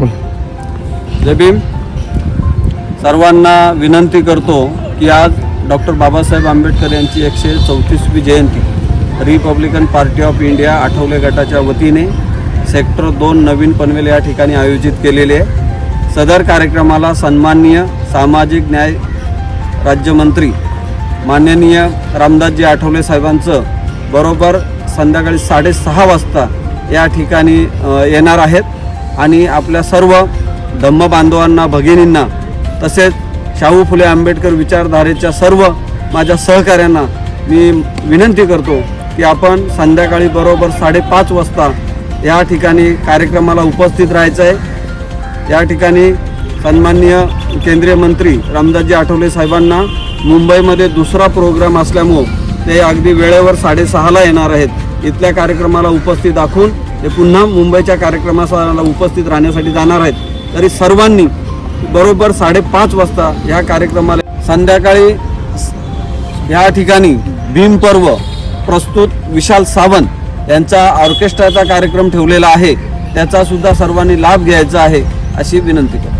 बोल. जय भीम सर्वांना विनंती करतो की आज डॉक्टर बाबासाहेब आंबेडकर यांची एकशे चौतीसवी जयंती republican party of India Athawale गटाच्या वतीने सेक्टर दोन नवीन पनवेल या ठिकाणी आयोजित केलेले आहे. सदर कार्यक्रमाला सन्माननीय सामाजिक न्याय राज्यमंत्री माननीय रामदासजी आठवले साहेबांचं बरोबर संध्याकाळी साडेसहा वाजता या ठिकाणी येणार आहेत. आणि आपल्या सर्व धम्म बांधवांना भगिनींना तसेच शाहू फुले आंबेडकर विचारधारेच्या सर्व माझ्या सहकाऱ्यांना मी विनंती करतो की आपण संध्याकाळी बरोबर साडेपाच वाजता या ठिकाणी कार्यक्रमाला उपस्थित राहायचं आहे या ठिकाणी सन्माननीय केंद्रीय मंत्री रामदासजी आठवले साहेबांना मुंबईमध्ये दुसरा प्रोग्राम असल्यामुळं ते अगदी वेळेवर साडेसहाला येणार आहेत. इथल्या कार्यक्रमाला उपस्थित दाखवून ते पुन्हा मुंबईच्या कार्यक्रमाला उपस्थित राहण्यासाठी जाणार आहेत. तरी सर्वांनी बरोबर साडेपाच वाजता या कार्यक्रमाला संध्याकाळी या ठिकाणी भीमपर्व प्रस्तुत विशाल सावंत यांचा ऑर्केस्ट्राचा कार्यक्रम ठेवलेला आहे. त्याचा सुद्धा सर्वांनी लाभ घ्यायचा आहे अशी विनंती करतो.